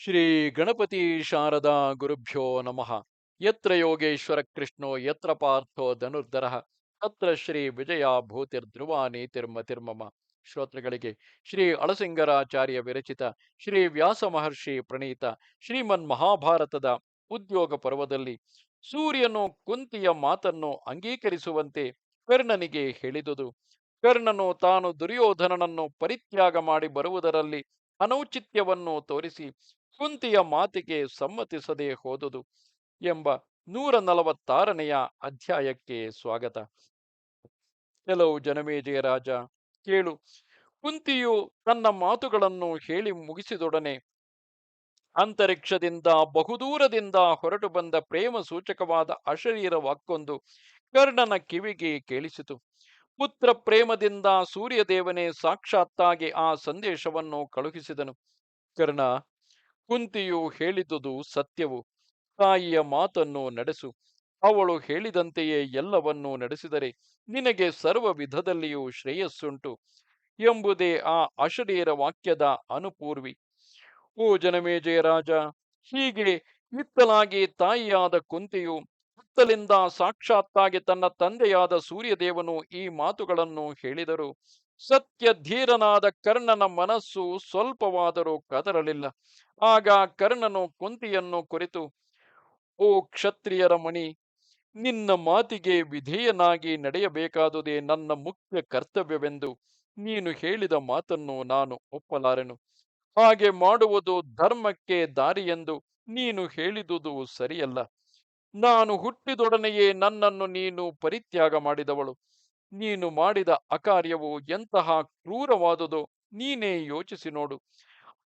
ಶ್ರೀ ಗಣಪತಿ ಶಾರದಾ ಗುರುಭ್ಯೋ ನಮಃ. ಯತ್ರ ಯೋಗೇಶ್ವರ ಕೃಷ್ಣೋ, ಯತ್ರ ಪಾರ್ಥೋ ಧನುರ್ಧರ. ತತ್ರ ಶ್ರೀ ವಿಜಯ ಭೂತಿರ್ಧ್ರುವ ನೀತಿರ್ಮತಿರ್ಮಮ ಶ್ರೋತೃಗಳಿಗೆ ಶ್ರೀ ಅಳಸಿಂಗರಾಚಾರ್ಯ ವಿರಚಿತ, ಶ್ರೀ ವ್ಯಾಸ ಮಹರ್ಷಿ ಪ್ರಣೀತ, ಶ್ರೀಮನ್ ಮಹಾಭಾರತದ ಉದ್ಯೋಗ ಪರ್ವದಲ್ಲಿ ಸೂರ್ಯನು ಕುಂತಿಯ ಮಾತನ್ನು ಅಂಗೀಕರಿಸುವಂತೆ ಕರ್ಣನಿಗೆ ಹೇಳಿದುದು. ಕರ್ಣನು ತಾನು ದುರ್ಯೋಧನನನ್ನು ಪರಿತ್ಯಾಗ ಮಾಡಿ ಬರುವುದರಲ್ಲಿ ಅನೌಚಿತ್ಯವನ್ನು ತೋರಿಸಿ ಕುಂತಿಯ ಮಾತಿಗೆ ಸಮ್ಮತಿಸದೆ ಹೋದುದು ಎಂಬ ನೂರ ನಲವತ್ತಾರನೆಯ ಅಧ್ಯಾಯಕ್ಕೆ ಸ್ವಾಗತ. ಕೆಲವು ಜನಮೇಜಯ ರಾಜ ಕೇಳು. ಕುಂತಿಯು ತನ್ನ ಮಾತುಗಳನ್ನು ಹೇಳಿ ಮುಗಿಸಿದೊಡನೆ ಅಂತರಿಕ್ಷದಿಂದ ಬಹುದೂರದಿಂದ ಹೊರಟು ಬಂದ ಪ್ರೇಮ ಸೂಚಕವಾದ ಅಶರೀರ ವಾಕ್ಕೊಂದು ಕರ್ಣನ ಕಿವಿಗೆ ಕೇಳಿಸಿತು. ಪುತ್ರ ಪ್ರೇಮದಿಂದ ಸೂರ್ಯದೇವನೇ ಸಾಕ್ಷಾತ್ತಾಗಿ ಆ ಸಂದೇಶವನ್ನು ಕಳುಹಿಸಿದನು. ಕರ್ಣ ಕುಂತಿಯು ಹೇಳಿದುದು ಸತ್ಯವು. ತಾಯಿಯ ಮಾತನ್ನು ನಡೆಸು. ಅವಳು ಹೇಳಿದಂತೆಯೇ ಎಲ್ಲವನ್ನೂ ನಡೆಸಿದರೆ ನಿನಗೆ ಸರ್ವ ವಿಧದಲ್ಲಿಯೂ ಶ್ರೇಯಸ್ಸುಂಟು ಎಂಬುದೇ ಆ ಅಶರೀರ ವಾಕ್ಯದ ಅನುಪೂರ್ವಿ. ಓ ಜನಮೇಜಯ ರಾಜ, ಹೀಗೆ ಇತ್ತಲಾಗಿ ತಾಯಿಯಾದ ಕುಂತಿಯು ಹುತ್ತಲಿಂದ ಸಾಕ್ಷಾತ್ತಾಗಿ ತನ್ನ ತಂದೆಯಾದ ಸೂರ್ಯದೇವನು ಈ ಮಾತುಗಳನ್ನು ಹೇಳಿದರು. ಸತ್ಯ ಧೀರನಾದ ಕರ್ಣನ ಮನಸ್ಸು ಸ್ವಲ್ಪವಾದರೂ ಕದರಲಿಲ್ಲ. ಆಗ ಕರ್ಣನು ಕುಂತಿಯನ್ನು ಕುರಿತು, ಓ ಕ್ಷತ್ರಿಯರ ಮಣಿ, ನಿನ್ನ ಮಾತಿಗೆ ವಿಧೇಯನಾಗಿ ನಡೆಯಬೇಕಾದುದೇ ನನ್ನ ಮುಖ್ಯ ಕರ್ತವ್ಯವೆಂದು ನೀನು ಹೇಳಿದ ಮಾತನ್ನು ನಾನು ಒಪ್ಪಲಾರೆನು. ಹಾಗೆ ಮಾಡುವುದು ಧರ್ಮಕ್ಕೆ ದಾರಿಯೆಂದು ನೀನು ಹೇಳಿದುದು ಸರಿಯಲ್ಲ. ನಾನು ಹುಟ್ಟಿದೊಡನೆಯೇ ನನ್ನನ್ನು ನೀನು ಪರಿತ್ಯಾಗ ಮಾಡಿದವಳು. ನೀನು ಮಾಡಿದ ಅಕಾರ್ಯವು ಎಂತಹ ಕ್ರೂರವಾದುದೋ ನೀನೇ ಯೋಚಿಸಿ ನೋಡು.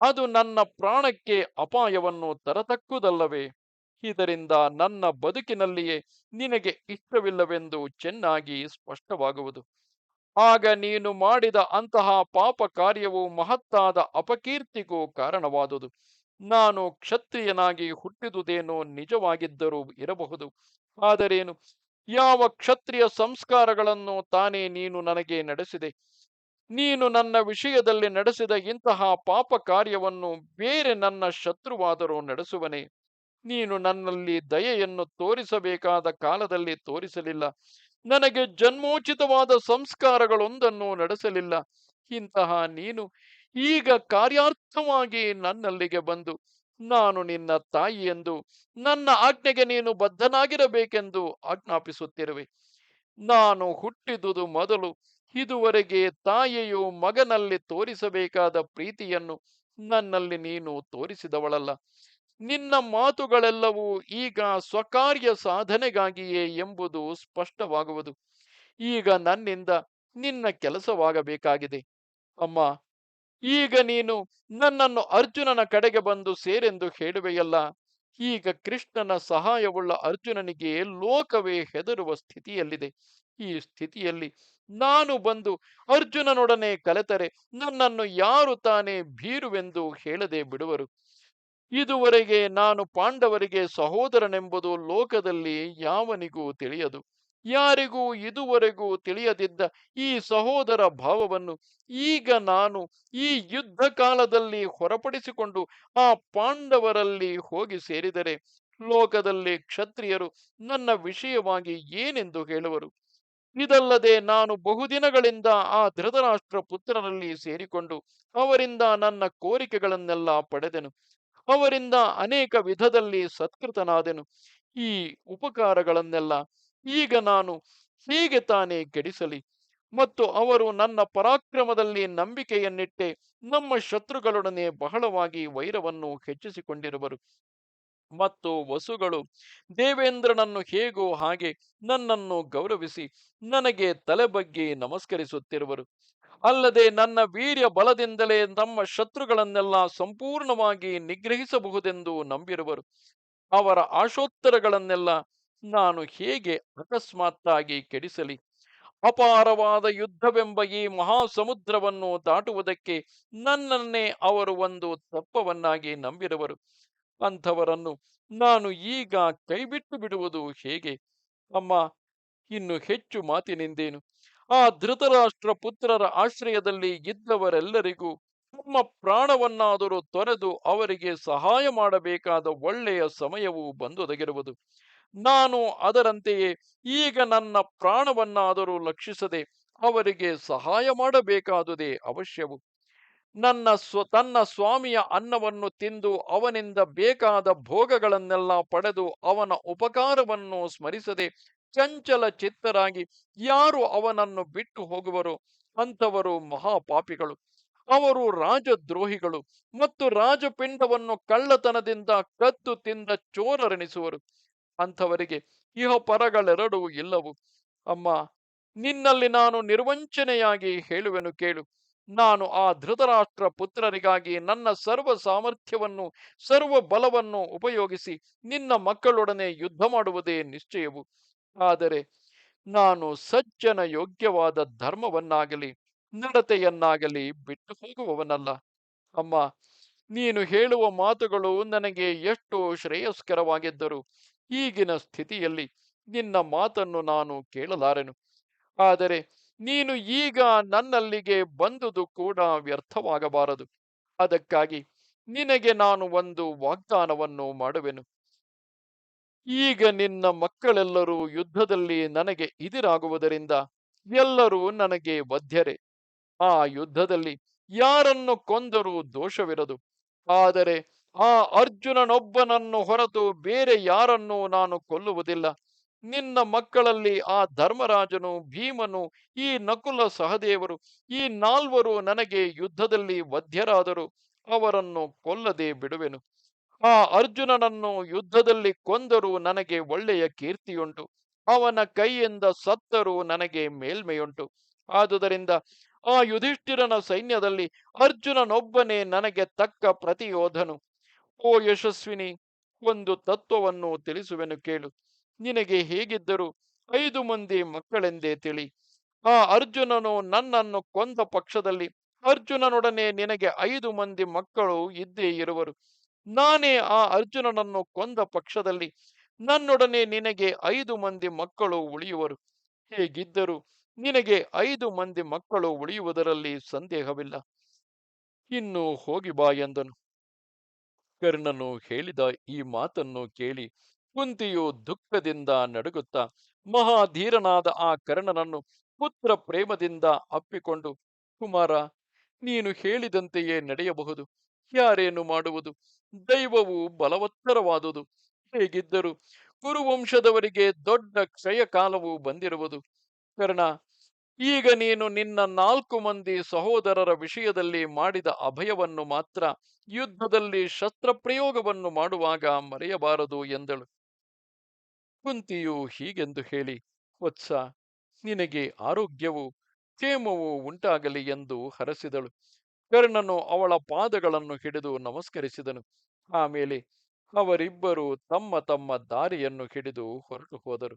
ಅದು ನನ್ನ ಪ್ರಾಣಕ್ಕೆ ಅಪಾಯವನ್ನು ತರತಕ್ಕುದಲ್ಲವೇ? ಇದರಿಂದ ನನ್ನ ಬದುಕಿನಲ್ಲಿಯೇ ನಿನಗೆ ಇಷ್ಟವಿಲ್ಲವೆಂದು ಚೆನ್ನಾಗಿ ಸ್ಪಷ್ಟವಾಗುವುದು. ಆಗ ನೀನು ಮಾಡಿದ ಅಂತಹ ಪಾಪ ಕಾರ್ಯವು ಮಹತ್ತಾದ ಅಪಕೀರ್ತಿಗೂ ಕಾರಣವಾದುದು. ನಾನು ಕ್ಷತ್ರಿಯನಾಗಿ ಹುಟ್ಟಿದುದೇನೋ ನಿಜವಾಗಿದ್ದರೂ ಇರಬಹುದು. ಆದರೇನು? ಯಾವ ಕ್ಷತ್ರಿಯ ಸಂಸ್ಕಾರಗಳನ್ನು ತಾನೇ ನೀನು ನನಗೆ ನಡೆಸಿದೆ? ನೀನು ನನ್ನ ವಿಷಯದಲ್ಲಿ ನಡೆಸಿದ ಇಂತಹ ಪಾಪ ಕಾರ್ಯವನ್ನು ಬೇರೆ ನನ್ನ ಶತ್ರುವಾದರೂ ನಡೆಸುವನೆ. ನೀನು ನನ್ನಲ್ಲಿ ದಯೆಯನ್ನು ತೋರಿಸಬೇಕಾದ ಕಾಲದಲ್ಲಿ ತೋರಿಸಲಿಲ್ಲ. ನನಗೆ ಜನ್ಮೋಚಿತವಾದ ಸಂಸ್ಕಾರಗಳೊಂದನ್ನು ನಡೆಸಲಿಲ್ಲ. ಇಂತಹ ನೀನು ಈಗ ಕಾರ್ಯಾರ್ಥವಾಗಿ ನನ್ನಲ್ಲಿಗೆ ಬಂದು, ನಾನು ನಿನ್ನ ತಾಯಿ ಎಂದು, ನನ್ನ ಆಜ್ಞೆಗೆ ನೀನು ಬದ್ಧನಾಗಿರಬೇಕೆಂದು ಆಜ್ಞಾಪಿಸುತ್ತಿರುವೆ. ನಾನು ಹುಟ್ಟಿದುದು ಮೊದಲು ಇದುವರೆಗೆ ತಾಯಿಯು ಮಗನಲ್ಲಿ ತೋರಿಸಬೇಕಾದ ಪ್ರೀತಿಯನ್ನು ನನ್ನಲ್ಲಿ ನೀನು ತೋರಿಸಿದವಳಲ್ಲ. ನಿನ್ನ ಮಾತುಗಳೆಲ್ಲವೂ ಈಗ ಸ್ವಕಾರ್ಯ ಸಾಧನೆಗಾಗಿಯೇ ಎಂಬುದು ಸ್ಪಷ್ಟವಾಗುವುದು. ಈಗ ನನ್ನಿಂದ ನಿನ್ನ ಕೆಲಸವಾಗಬೇಕಾಗಿದೆ. ಅಮ್ಮ ಈಗ ನೀನು ನನ್ನನ್ನು ಅರ್ಜುನನ ಕಡೆಗೆ ಬಂದು ಸೇರೆಂದು ಹೇಳುವೆಯಲ್ಲ, ಈಗ ಕೃಷ್ಣನ ಸಹಾಯವುಳ್ಳ ಅರ್ಜುನನಿಗೆ ಲೋಕವೇ ಹೆದರುವ ಸ್ಥಿತಿಯಲ್ಲಿದೆ. ಈ ಸ್ಥಿತಿಯಲ್ಲಿ ನಾನು ಬಂದು ಅರ್ಜುನನೊಡನೆ ಕಲೆತರೆ ನನ್ನನ್ನು ಯಾರು ತಾನೇ ಭೀರುವೆಂದು ಹೇಳದೆ ಬಿಡುವರು. ಇದುವರೆಗೆ ನಾನು ಪಾಂಡವರಿಗೆ ಸಹೋದರನೆಂಬುದು ಲೋಕದಲ್ಲಿ ಯಾವನಿಗೂ ತಿಳಿಯದು. ಯಾರಿಗೂ ಇದುವರೆಗೂ ತಿಳಿಯದಿದ್ದ ಈ ಸಹೋದರ ಭಾವವನ್ನು ಈಗ ನಾನು ಈ ಯುದ್ಧ ಕಾಲದಲ್ಲಿ ಹೊರಪಡಿಸಿಕೊಂಡು ಆ ಪಾಂಡವರಲ್ಲಿ ಹೋಗಿ ಸೇರಿದರೆ ಲೋಕದಲ್ಲಿ ಕ್ಷತ್ರಿಯರು ನನ್ನ ವಿಷಯವಾಗಿ ಏನೆಂದು ಹೇಳುವರು? ಇದಲ್ಲದೆ ನಾನು ಬಹುದಿನಗಳಿಂದ ಆ ಧೃತರಾಷ್ಟ್ರ ಪುತ್ರರಲ್ಲಿ ಸೇರಿಕೊಂಡು ಅವರಿಂದ ನನ್ನ ಕೋರಿಕೆಗಳನ್ನೆಲ್ಲ ಪಡೆದೆನು. ಅವರಿಂದ ಅನೇಕ ವಿಧದಲ್ಲಿ ಸತ್ಕೃತನಾದೆನು. ಈ ಉಪಕಾರಗಳನ್ನೆಲ್ಲ ಈಗ ನಾನು ಹೀಗೆ ತಾನೇ ಕೆಡಿಸಲಿ. ಮತ್ತು ಅವರು ನನ್ನ ಪರಾಕ್ರಮದಲ್ಲಿ ನಂಬಿಕೆಯನ್ನಿಟ್ಟೆ. ನಮ್ಮ ಶತ್ರುಗಳೊಡನೆ ಬಹಳವಾಗಿ ವೈರವನ್ನು ಹೆಚ್ಚಿಸಿಕೊಂಡಿರುವರು. ಮತ್ತು ವಸುಗಳು, ದೇವೇಂದ್ರನನ್ನು ಹೇಗೋ ಹಾಗೆ ನನ್ನನ್ನು ಗೌರವಿಸಿ ನನಗೆ ತಲೆ ಬಗ್ಗೆ ನಮಸ್ಕರಿಸುತ್ತಿರುವರು. ಅಲ್ಲದೆ ನನ್ನ ವೀರ್ಯ ಬಲದಿಂದಲೇ ನಮ್ಮ ಶತ್ರುಗಳನ್ನೆಲ್ಲ ಸಂಪೂರ್ಣವಾಗಿ ನಿಗ್ರಹಿಸಬಹುದೆಂದು ನಂಬಿರುವರು. ಅವರ ಆಶೋತ್ತರಗಳನ್ನೆಲ್ಲ ನಾನು ಹೇಗೆ ಅಕಸ್ಮಾತ್ತಾಗಿ ಕೆಡಿಸಲಿ? ಅಪಾರವಾದ ಯುದ್ಧವೆಂಬ ಈ ಮಹಾಸಮುದ್ರವನ್ನು ದಾಟುವುದಕ್ಕೆ ನನ್ನನ್ನೇ ಅವರು ಒಂದು ತಪ್ಪವನ್ನಾಗಿ ನಂಬಿರುವರು ಅಂಥವರನ್ನು ನಾನು ಈಗ ಕೈಬಿಟ್ಟು ಬಿಡುವುದು ಹೇಗೆ? ಅಮ್ಮ, ಇನ್ನು ಹೆಚ್ಚು ಮಾತಿನಿಂದೇನು. ಆ ಧೃತರಾಷ್ಟ್ರ ಪುತ್ರರ ಆಶ್ರಯದಲ್ಲಿ ಇದ್ದವರೆಲ್ಲರಿಗೂ ತಮ್ಮ ಪ್ರಾಣವನ್ನಾದರೂ ತೊರೆದು ಅವರಿಗೆ ಸಹಾಯ ಮಾಡಬೇಕಾದ ಒಳ್ಳೆಯ ಸಮಯವು ಬಂದೊದಗಿರುವುದು. ನಾನು ಅದರಂತೆಯೇ ಈಗ ನನ್ನ ಪ್ರಾಣವನ್ನಾದರೂ ಲಕ್ಷಿಸದೆ ಅವರಿಗೆ ಸಹಾಯ ಮಾಡಬೇಕಾದುದೇ ಅವಶ್ಯವು. ನನ್ನ ಸ್ವ, ತನ್ನ ಸ್ವಾಮಿಯ ಅನ್ನವನ್ನು ತಿಂದು ಅವನಿಂದ ಬೇಕಾದ ಭೋಗಗಳನ್ನೆಲ್ಲ ಪಡೆದು ಅವನ ಉಪಕಾರವನ್ನು ಸ್ಮರಿಸದೆ ಚಂಚಲ ಚಿತ್ತರಾಗಿ ಯಾರು ಅವನನ್ನು ಬಿಟ್ಟು ಹೋಗುವರೋ? ಅಂಥವರು ಮಹಾಪಾಪಿಗಳು. ಅವರು ರಾಜದ್ರೋಹಿಗಳು ಮತ್ತು ರಾಜಪಿಂಡವನ್ನು ಕಳ್ಳತನದಿಂದ ಕದ್ದು ತಿಂದ ಚೋರರೆನಿಸುವರು. ಅಂಥವರಿಗೆ, ಇಹ ಪರಗಳೆರಡೂ ಇಲ್ಲವು. ಅಮ್ಮ, ನಿನ್ನಲ್ಲಿ ನಾನು ನಿರ್ವಂಚನೆಯಾಗಿ ಹೇಳುವೆನು ಕೇಳು. ನಾನು ಆ ಧೃತರಾಷ್ಟ್ರ ಪುತ್ರರಿಗಾಗಿ ನನ್ನ ಸರ್ವ ಸಾಮರ್ಥ್ಯವನ್ನು, ಸರ್ವ ಬಲವನ್ನು ಉಪಯೋಗಿಸಿ ನಿನ್ನ ಮಕ್ಕಳೊಡನೆ ಯುದ್ಧ ಮಾಡುವುದೇ ನಿಶ್ಚಯವು. ಆದರೆ ನಾನು ಸಜ್ಜನ ಯೋಗ್ಯವಾದ ಧರ್ಮವನ್ನಾಗಲಿ, ನಡತೆಯನ್ನಾಗಲಿ ಬಿಟ್ಟು ಹೋಗುವವನಲ್ಲ ಅಮ್ಮ, ನೀನು ಹೇಳುವ ಮಾತುಗಳು ನನಗೆ ಎಷ್ಟು ಶ್ರೇಯಸ್ಕರವಾಗಿದ್ದರು. ಈಗಿನ ಸ್ಥಿತಿಯಲ್ಲಿ ನಿನ್ನ ಮಾತನ್ನು ನಾನು ಕೇಳಲಾರೆನು. ಆದರೆ ನೀನು ಈಗ ನನ್ನಲ್ಲಿಗೆ ಬಂದುದು ಕೂಡ ವ್ಯರ್ಥವಾಗಬಾರದು. ಅದಕ್ಕಾಗಿ ನಿನಗೆ ನಾನು ಒಂದು ವಾಗ್ದಾನವನ್ನು ಮಾಡುವೆನು. ಈಗ ನಿನ್ನ ಮಕ್ಕಳೆಲ್ಲರೂ ಯುದ್ಧದಲ್ಲಿ ನನಗೆ ಇದಿರಾಗುವುದರಿಂದ ಎಲ್ಲರೂ ನನಗೆ ವಧ್ಯರೆ. ಆ ಯುದ್ಧದಲ್ಲಿ ಯಾರನ್ನು ಕೊಂದರೂ ದೋಷವಿರದು. ಆದರೆ ಆ ಅರ್ಜುನನೊಬ್ಬನನ್ನು ಹೊರತು ಬೇರೆ ಯಾರನ್ನೂ ನಾನು ಕೊಲ್ಲುವುದಿಲ್ಲ. ನಿನ್ನ ಮಕ್ಕಳಲ್ಲಿ ಆ ಧರ್ಮರಾಜನು, ಭೀಮನು, ಈ ನಕುಲ ಸಹದೇವರು, ಈ ನಾಲ್ವರು ನನಗೆ ಯುದ್ಧದಲ್ಲಿ ವಧ್ಯರಾದರು. ಅವರನ್ನು ಕೊಲ್ಲದೆ ಬಿಡುವೆನು. ಆ ಅರ್ಜುನನನ್ನು ಯುದ್ಧದಲ್ಲಿ ಕೊಂದರೂ ನನಗೆ ಒಳ್ಳೆಯ ಕೀರ್ತಿಯುಂಟು. ಅವನ ಕೈಯಿಂದ ಸತ್ತರೂ ನನಗೆ ಮೇಲ್ಮೆಯುಂಟು. ಆದುದರಿಂದ ಆ ಯುಧಿಷ್ಠಿರನ ಸೈನ್ಯದಲ್ಲಿ ಅರ್ಜುನನೊಬ್ಬನೇ ನನಗೆ ತಕ್ಕ ಪ್ರತಿಯೋಧನು. ಓ ಯಶಸ್ವಿನಿ, ಒಂದು ತತ್ವವನ್ನು ತಿಳಿಸುವೆನು ಕೇಳು. ನಿನಗೆ ಹೇಗಿದ್ದರು ಐದು ಮಂದಿ ಮಕ್ಕಳೆಂದೇ ತಿಳಿ. ಆ ಅರ್ಜುನನು ನನ್ನನ್ನು ಕೊಂದ ಪಕ್ಷದಲ್ಲಿ ಅರ್ಜುನನೊಡನೆ ನಿನಗೆ ಐದು ಮಂದಿ ಮಕ್ಕಳು ಇದ್ದೇ ಇರುವರು. ನಾನೇ ಆ ಅರ್ಜುನನನ್ನು ಕೊಂದ ಪಕ್ಷದಲ್ಲಿ ನನ್ನೊಡನೆ ನಿನಗೆ ಐದು ಮಂದಿ ಮಕ್ಕಳು ಉಳಿಯುವರು. ಹೇಗಿದ್ದರು ನಿನಗೆ ಐದು ಮಂದಿ ಮಕ್ಕಳು ಉಳಿಯುವುದರಲ್ಲಿ ಸಂದೇಹವಿಲ್ಲ. ಇನ್ನು ಹೋಗಿ ಬಾ ಎಂದನು. ಕರ್ಣನು ಹೇಳಿದ ಈ ಮಾತನ್ನು ಕೇಳಿ ಕುಂತಿಯು ದುಃಖದಿಂದ ನಡುಗುತ್ತಾ ಮಹಾಧೀರನಾದ ಆ ಕರ್ಣನನ್ನು ಪುತ್ರ ಪ್ರೇಮದಿಂದ ಅಪ್ಪಿಕೊಂಡು, ಕುಮಾರ, ನೀನು ಹೇಳಿದಂತೆಯೇ ನಡೆಯಬಹುದು. ಯಾರೇನು ಮಾಡುವುದು? ದೈವವು ಬಲವತ್ತರವಾದುದು. ಹೇಗಿದ್ದರೂ ಕುರುವಂಶದವರಿಗೆ ದೊಡ್ಡ ಕ್ಷಯ ಕಾಲವು ಬಂದಿರುವುದು. ಕರ್ಣ ಈಗ ನೀನು ನಿನ್ನ ನಾಲ್ಕು ಮಂದಿ ಸಹೋದರರ ವಿಷಯದಲ್ಲಿ ಮಾಡಿದ ಅಭಯವನ್ನು ಮಾತ್ರ ಯುದ್ಧದಲ್ಲಿ ಶಸ್ತ್ರಪ್ರಯೋಗವನ್ನು ಮಾಡುವಾಗ ಮರೆಯಬಾರದು ಎಂದಳು. ಕುಂತಿಯು ಹೀಗೆಂದು ಹೇಳಿ, ವತ್ಸ, ನಿನಗೆ ಆರೋಗ್ಯವು ಕ್ಷೇಮವು ಉಂಟಾಗಲಿ ಎಂದು ಹರಸಿದಳು. ಕರ್ಣನು ಅವಳ ಪಾದಗಳನ್ನು ಹಿಡಿದು ನಮಸ್ಕರಿಸಿದನು. ಆಮೇಲೆ ಅವರಿಬ್ಬರು ತಮ್ಮ ತಮ್ಮ ದಾರಿಯನ್ನು ಹಿಡಿದು ಹೊರಟು ಹೋದರು.